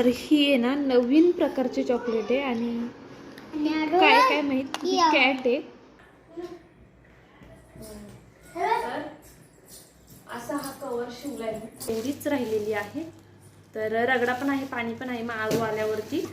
तर ही आहे ना नवीन प्रकारची चॉकलेट आहे आणि काय काय माहीत? कॅट आहे. असा हा कवर शिवलाय. एवढीच राहिलेली आहे. तर रगडा पण आहे पाणी पण आहे मग आळू आल्यावरती.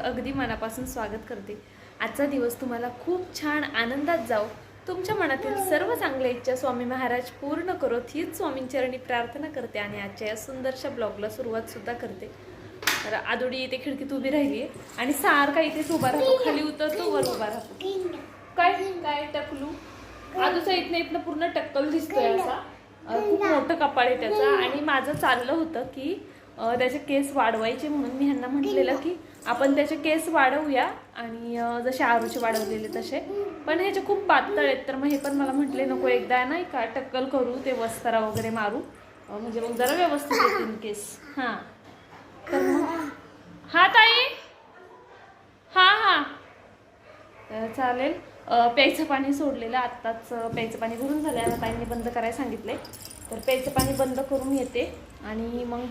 तुमचं अगदी मनापासून स्वागत करते. आजचा दिवस तुम्हाला खूप छान आनंदात जाओ तुमच्या मनातील सर्व चांगल्या इच्छा स्वामी महाराज पूर्ण करोत हीच स्वामींचरणी प्रार्थना करते आणि आजच्या या सुंदरशा ब्लॉगला सुरुवात सुद्धा करते. तर आदोडी इथे खिडकीत उभी राहिली आहे आणि सारखा इथेच उभा राहतो. खाली उतरतो वर उभा राहतो. काय? काय टकलू? आजूचा इथनं इथनं पूर्ण टक्कल दिसतोय असा. खूप मोठं कपाळ आहे त्याचा. आणि माझं चाललं होतं की त्याचे केस वाढवायचे म्हणून मी ह्यांना म्हटलेलं की आपण त्याचे केस वाढवूया आणि जसे आरूचे वाढवलेले तसे. पण ह्याचे खूप पातळ आहेत तर मग हे पण मला म्हटले नको एकदा नाही का टक्कल करू ते वस्तारा वगैरे मारू. म्हणजे मग जरा व्यवस्थित येतील केस. हां. तर मग हा ताई? हा हा. चालेल. प्यायचं पाणी सोडलेलं आत्ताच प्यायचं पाणी भरून झालं आहे ताईंनी बंद करायला सांगितले तर प्यायचं पाणी बंद करून येते. आणि मग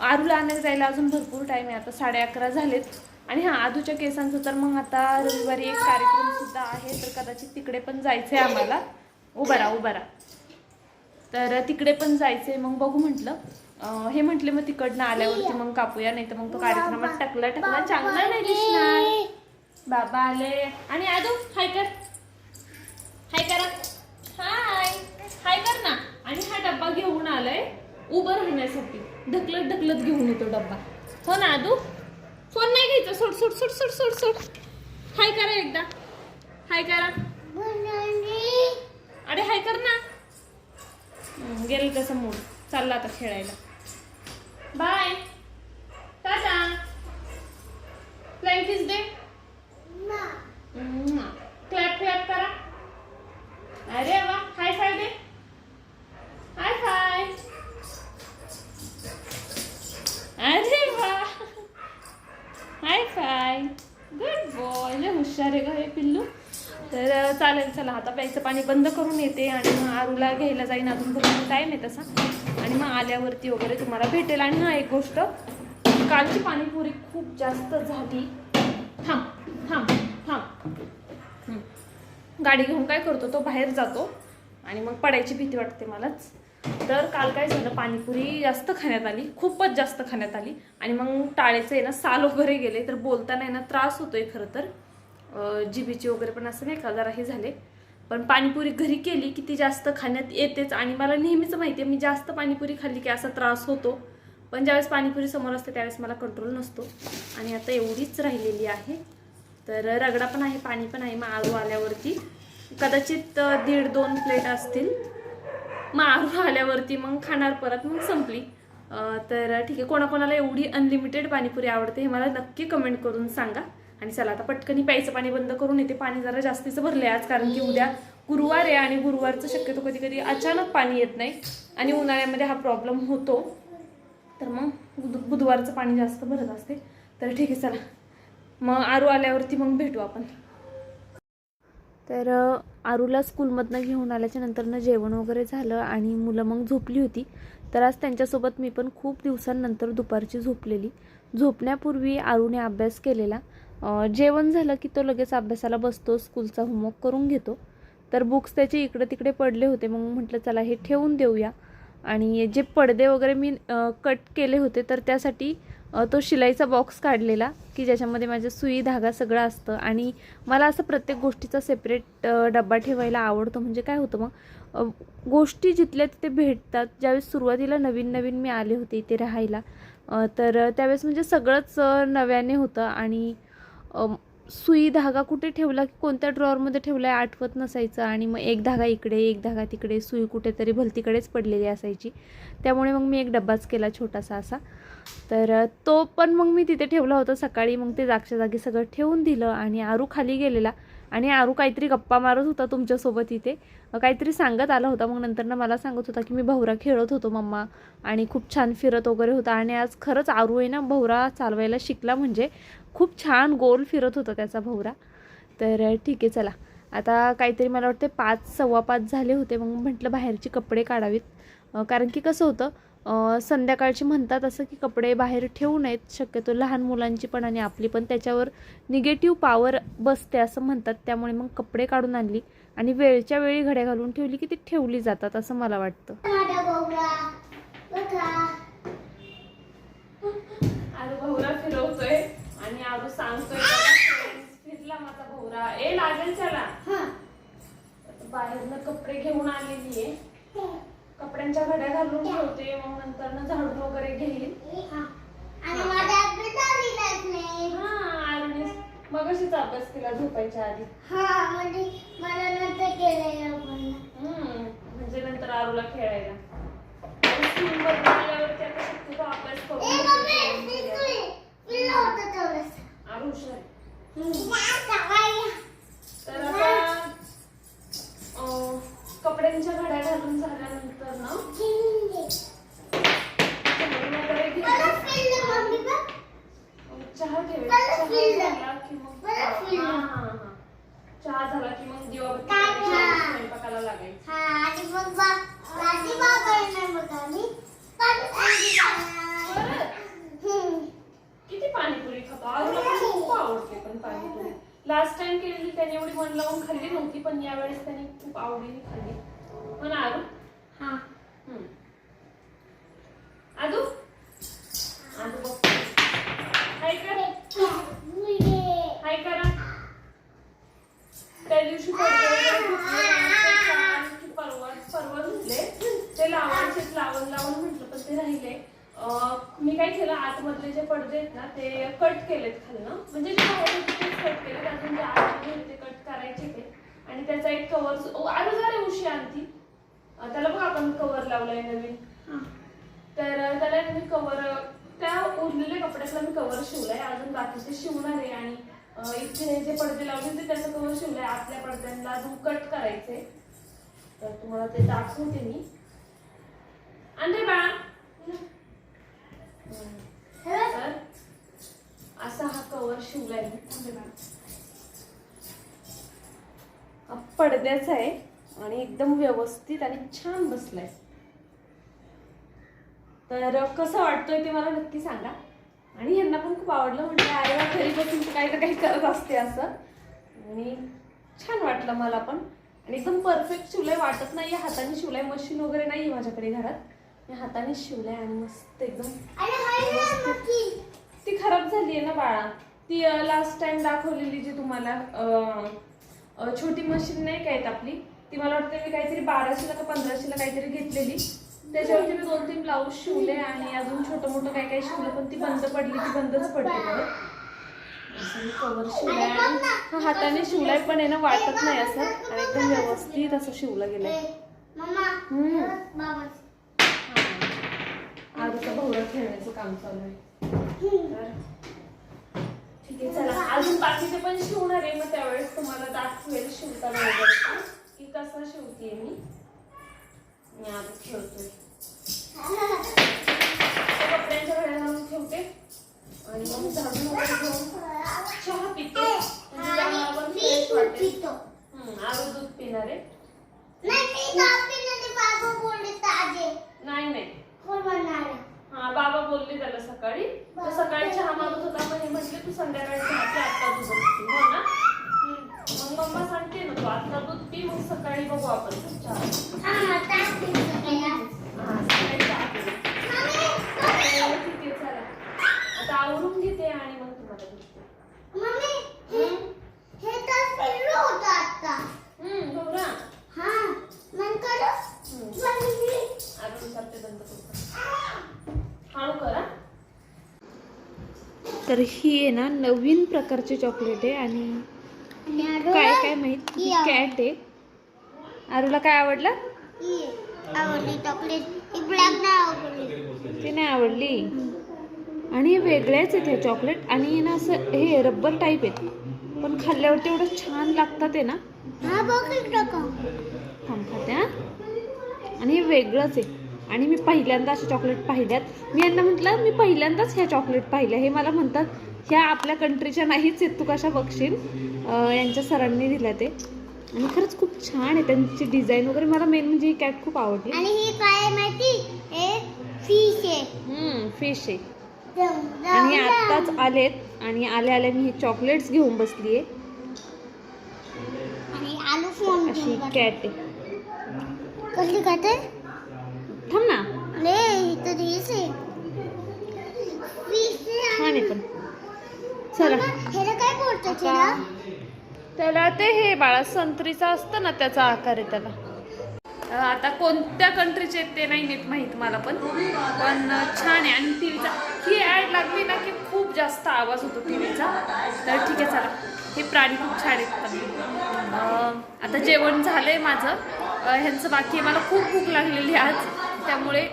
आरूला आणायला जायला अजून भरपूर टाईम आहे. आता साडे अकरा झालेत. आणि हां आधूच्या केसांचं तर मग आता रविवारी एक कार्यक्रम सुद्धा आहे तर कदाचित तिकडे पण जायचं आहे आम्हाला उभारा उभारा तर तिकडे पण जायचंय. मग बघू म्हटलं. हे म्हटले मग तिकडनं आल्यावरती मग कापूया नाही तर मग तो कार्यक्रमात टाकला टाकला. चांगला नाही दिसणार. बाबा आले. आणि आदू हाय कर हाय करा हाय हाय कर ना आणि हा डब्बा घेऊन आलाय उभं राहण्यासाठी ढकलत ढकलत घेऊन येतो डब्बा. हो ना आदू? फोन नाही घ्यायचा. सोड सोड सोड सोड सोड सोड. हाय करा एकदा. हाय करा. अरे हाय कर ना. गेलं त्याचा मूड. चालला आता खेळायला. बाय. टाटा. फ्लाईट इज दे क्लॅप क्लॅप करा. अरे वा. हाय फाय दे. चालेल चला आता प्यायचं पाणी बंद करून येते आणि मग आरूला घ्यायला जाईन अजून भरपूर टाईम आहे तसा. आणि मग आल्यावरती वगैरे तुम्हाला भेटेल. आणि हा एक गोष्ट कालची पाणीपुरी खूप जास्त झाली. थांब थांब थांब. गाडी घेऊन काय करतो तो बाहेर जातो आणि मग पडायची भीती वाटते मलाच. तर काल काय झालं पाणीपुरी जास्त खाण्यात आली खूपच जास्त खाण्यात आली. आणि मग टाळेचं आहे ना साल वगैरे गेले तर बोलताना आहे ना त्रास होतोय खरं तर. अं, वगैरे पण असं नाही का जरा हे झाले. पण पाणीपुरी घरी केली की ती जास्त खाण्यात येतेच. आणि मला नेहमीच माहिती आहे मी जास्त पाणीपुरी खाल्ली की असा त्रास होतो. पण ज्यावेळेस पाणीपुरी समोर असते त्यावेळेस मला कंट्रोल नसतो. आणि आता एवढीच राहिलेली आहे. तर रगडा पण आहे पाणी पण आहे मग आळू आल्यावरती. कदाचित दीड दोन प्लेट असतील. मग आळू आल्यावरती मग खाणार परत मग संपली. तर ठीक आहे कोणाकोणाला एवढी अनलिमिटेड पाणीपुरी आवडते हे मला नक्की कमेंट करून सांगा. आणि चला आता पटकनी प्यायचं पाणी बंद करून येते पाणी जरा जास्तीचं भरले आज कारण की उद्या गुरुवार आहे आणि गुरुवारचं शक्यतो कधी कधी अचानक पाणी येत नाही आणि उन्हाळ्यामध्ये हा प्रॉब्लेम होतो. तर मग बुधवारचं पाणी जास्त भरत असते. तर ठीक आहे चला. मग आरू आल्यावरती मग भेटू आपण. तर आरूला स्कूलमधनं घेऊन आल्याच्या नंतरनं जेवण वगैरे झालं आणि मुलं मग झोपली होती. तर आज त्यांच्यासोबत मी पण खूप दिवसांनंतर दुपारची झोपलेली. झोपण्यापूर्वी आरूने अभ्यास केलेला. जेवण झालं की तो लगेच अभ्यासाला बसतो स्कूलचा होमवर्क करून घेतो. तर बुक्स त्याचे इकडे तिकडे पडले होते मग म्हटलं चला हे ठेवून देऊया. आणि जे पडदे वगैरे मी कट केले होते तर त्यासाठी तो शिलाईचा बॉक्स काढलेला की ज्याच्यामध्ये माझं सुई धागा सगळं असतं. आणि मला असं प्रत्येक गोष्टीचा सेपरेट डब्बा ठेवायला आवडतो. म्हणजे काय होतं मग गोष्टी जिथल्या तिथे भेटतात ज्यावेळेस सुरुवातीला नवीन नवीन मी आले होते इथे राहायला तर त्यावेळेस म्हणजे सगळंच नव्याने होतं. आणि सुई धागा कुठे ठेवला की कोणत्या ड्रॉवरमध्ये ठेवला आहे आठवत नसायचं. आणि मग एक धागा इकडे एक धागा तिकडे सुई कुठेतरी भलतीकडेच पडलेली असायची. त्यामुळे मग मी एक डब्बाच केला छोटासा असा. तर तो पण मग मी तिथे ठेवला होता. सकाळी मग ते जागच्या जागी सगळं ठेवून दिलं आणि आरू खाली गेलेला. आणि आरू काहीतरी गप्पा मारत होता तुमच्यासोबत इथे. काहीतरी सांगत आला होता. मग नंतर ना मला सांगत होता की मी भवरा खेळत होतो मम्मा. आणि खूप छान फिरत वगैरे होता. आणि आज खरंच आरू आहे ना भवरा चालवायला शिकला म्हणजे खूप छान गोल फिरत होता त्याचा भवरा. तर ठीक आहे चला. आता काहीतरी मला वाटते पाच सव्वा पाच झाले होते मग म्हटलं बाहेरचे कपडे काढावीत. कारण की कसं होतं संध्याकाळची म्हणतात असं की कपडे बाहेर ठेवू नयेत शक्यतो लहान मुलांची पण आणि आपली पण. त्याच्यावर निगेटिव्ह पॉवर बसते असं म्हणतात त्यामुळे मग कपडे काढून आणली आणि वेळच्या वेळी घड्या घालून ठेवली की ती ठेवली जातात असं मला वाटतं. फिरवतोय. आणि आरू सांगतोय फिरला माझा भोवरा. ए लागेल चला. हा. बाहेरनं कपडे घेऊन आलेली आहे कपड्यांच्या घड्या घालून ठेवते मग नंतर ना झाडून वगैरे घेईल. हा. हा. मग अशीच अभ्यास केला झोपायच्या आधी. हा म्हणजे मला नंतर हम्म, म्हणजे नंतर आरूला खेळायला. गेल्यावरती आता शक्यतो अभ्यास करून तर कपड्यांच्या घड्या घालून झाल्यानंतर ना झाडून वगैरे घेते. परत पिल्लं मम्मी बघ. मग चहा ठेवेल परत चहा फिरलं. झाला की मग परत फिरलं. हा, हा, हा. चहा झाला की मग दिवाबत्ती काय करायची चहा? आणि स्वयंपाकाला लागायचं हा आणि मग बा रात्री बाबा येणार बघ आम्ही परत आणखी खाणार. परत हम्म. किती पाणीपुरी खातो आरूला पण खूप आवडते पण पाणीपुरी लास्ट टाइम केलेली त्याने एवढी मन लावून खाल्ली नव्हती पण यावेळेस त्याने खूप आवडीने खाल्ली. हो ना आरू? हा. आदू? आदू बघ. हाय कर. हाय करा. त्या दिवशी परवा परवा धुतले ते लावायचे लावून लावून म्हटलं पण ते राहिले. मी काय केलं आतमधले जे पडदे आहेत ना ते कट केलेत खालनं. म्हणजे जे तेच कट केलेत अजून जे आतमध्ये होते ते कट करायचे ते. आणि त्याचा एक कवर आरू झाले उशी आणती. त्याला बघ आपण कवर लावलाय नवीन. तर त्याला मी कवर त्या उरलेल्या कपड्यातला मी कवर शिवलाय. अजून बाकीचे शिवणार आहे. आणि इथे जे पडदे लावले होते त्याचं कवर शिवलंय. आतल्या पडद्यांना अजून कट करायचे तर तुम्हाला ते दाखवते मी. आणि बाळा. तर असा हा कवर शिवलाय. हा पडद्याचा आहे आणि एकदम व्यवस्थित आणि छान बसलाय. तर कसं वाटतोय ते मला नक्की सांगा. आणि यांना पण खूप आवडलं म्हणजे आईला घरी बसून काही ना काही करत असते असं. आणि छान वाटलं मला पण. आणि एकदम परफेक्ट शिवलाय वाटत नाही हाताने शिवलाय मशीन वगैरे नाही माझ्याकडे घरात. मी हाताने शिवलंय आणि मस्त एकदम. ती खराब झाली आहे ना बाळा. ती लास्ट टाइम दाखवलेली जी तुम्हाला छोटी मशीन नाही काय आपली? ती मला वाटतं मी काहीतरी बाराशेला का पंधराशेला काहीतरी घेतलेली. त्याच्यावरती मी दोन तीन ब्लाऊज शिवले आणि अजून छोटं मोठं काय काय शिवलं पण ती बंद पडली ती बंदच पडली कवर शिवलाय हा हाताने शिवलाय पण आहे ना वाटत नाही असं. आणि एकदम व्यवस्थित असं शिवलं गेलंय. खेळण्याचं काम चालू आहे. ठीक आहे चला. अजून बाकीचे पण शिवणार आहे मग त्यावेळेस तुम्हाला दाखवेल शिवताना वगैरे. की कसं शिवतीये मी. मी आज खेळतोय. त्या कपड्यांच्या घड्या घालून ठेवते. आणि मग झाडून वगैरे घेऊन चहा पिते. म्हणजे फ्रेश वाटेल. आरू दूध पिणार आहे. नाही नाही. बाबा बोलले ताजे नाही हा बाबा बोलले त्याला सकाळी. तो सकाळी चहा मागत होता पण हे म्हटले तू संध्याकाळी चहा पी आता दूध पी हो ना? मग मम्मा सांगते ना तू आता दूध पी मग सकाळी बघू आपण चहा हा, टाकते मी सगळ्या. हा, सकाळी चहा पिऊ. मम्मी, तर ठीक आहे चला आता आवरून घेते आणि मग तुम्हाला भेटते मम्मी, हे- हे तर पिल्लू होतं आता. हम्म गौरा हा, मन करू? हम्म. मम्मी. आता विचारते बंद करू हळू करा तर ही आहे ना नवीन प्रकारचे चॉकलेट आहे आणि काय काय माहीत? कॅट आहे. आरूला काय आवडलं? आवडली चॉकलेट ती नाही आवडली. आणि वेगळ्याच आहेत हे चॉकलेट आणि ना असं हे रब्बर टाईप आहेत. पण खाल्ल्यावर तेवढं छान लागतात आहे ना. थांब खाते हा. आणि हे वेगळंच आहे. आणि मी पहिल्यांदा असे चॉकलेट पाहिल्यात. मी यांना म्हटलं मी पहिल्यांदाच ह्या चॉकलेट पाहिल्या. हे मला म्हणतात ह्या आपल्या कंट्रीच्या नाहीच आहेत तू कशा बघशील? यांच्या सरांनी दिल्या ते. आणि खरंच खूप छान आहे त्यांची डिझाईन वगैरे. मला मेन म्हणजे ही कॅट खूप आवडली. आणि ही काय आहे माहिती? हे फिश आहे. फिश आहे. आणि. आत्ताच आलेत. आणि आल्या आल्या मी हे चॉकलेट्स घेऊन बसली आहे. आलू अशी कॅट आहे. कसली खाते थांब ना. आहे छान आहे पण. चला. ह्याला काय बोलतात त्याला त्याला ते हे बाळा संत्रीचा असतं ना त्याचा आकार आहे त्याला. आता कोणत्या कंट्रीचे आहेत ते नाही नीट माहीत मला पण. पण छान आहे. आणि टीव्हीचा ही ॲड लागली ना की खूप जास्त आवाज होतो टीव्हीचा. तर ठीक आहे चला. हे प्राणी खूप छान आहेत. आता जेवण झालंय माझं. अं, ह्यांचं बाकी आहे. मला खूप भूक लागलेली आहे आज. त्यामुळे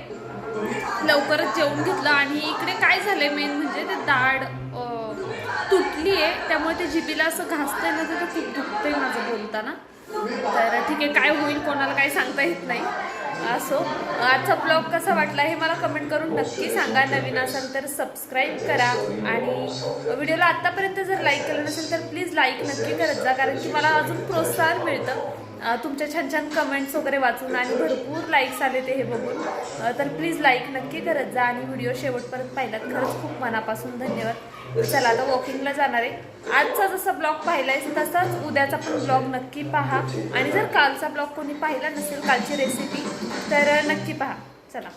लवकरच जेवून घेतलं. आणि इकडे काय झालंय मेन म्हणजे ते दाढ तुटली आहे त्यामुळे ते जिबीला असं घासतंय ना तर ते खूप दुखतंय माझं बोलताना. तर ठीक आहे काय होईल कोणाला काही सांगता येत नाही. असो. आजचा ब्लॉग कसा वाटला हे मला कमेंट करून नक्की सांगा. नवीन असाल तर सबस्क्राईब करा. आणि व्हिडिओला आत्तापर्यंत जर लाईक केलं नसेल तर प्लीज लाईक नक्की करत जा. कारण की मला अजून प्रोत्साहन मिळतं. तुमच्या छान छान कमेंट्स वगैरे वाचून आणि भरपूर लाईक्स आले ते हे बघून. तर प्लीज लाईक नक्की करत जा आणि व्हिडिओ शेवटपर्यंत पाहिलात. खरंच खूप मनापासून धन्यवाद. चला आता वॉकिंगला जाणार आहे. आजचा जसा ब्लॉग पाहिला आहे तसाच उद्याचा पण ब्लॉग नक्की पहा. आणि जर कालचा ब्लॉग कोणी पाहिला नसेल कालची रेसिपी तर नक्की पहा. चला.